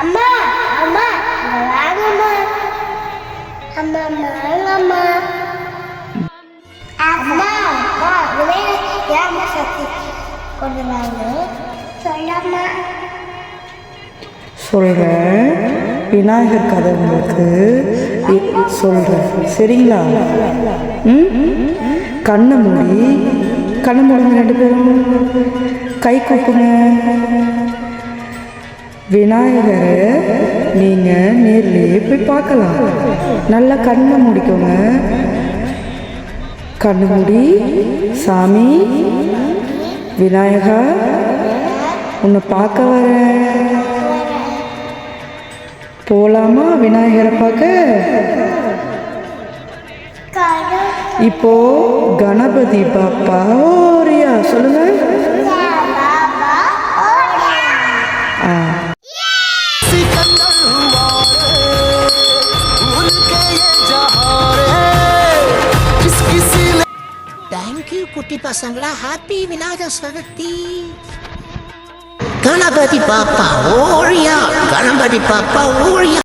அம்மா அம்மா வாங்கம்மா. அம்மா வாங்கம்மா. அம்மா அப்பா விநாயகர் ஏமா சக்தி? கொண்டு வாங்க சொல்லம்மா. சொல்கிறேன் விநாயகர் கதை உங்களுக்கு சொல்றேன் சரிங்களா? ம்? கண்ணை மூடி கண்ணை மூடுங்க ரெண்டு பேரும். கை கூப்புங்க. விநாயகரை நீங்கள் நேர்லேயே போய் பார்க்கலாம். நல்லா கண்ணை மூடிக்கோங்க. கண்ணு மூடி சாமி விநாயகா உன்னை பார்க்க வரேன். போலாமா விநாயகரை பார்க்க? இப்போ கணபதி பாப்பா ஓரியா சொல்லுங்க. தேங்க்யூ குட்டி பசங்களா. ஹாப்பி விநாயக சதுர்த்தி கணபதி பாப்பா ஓழியா கணபதி பாப்பா ஓழியா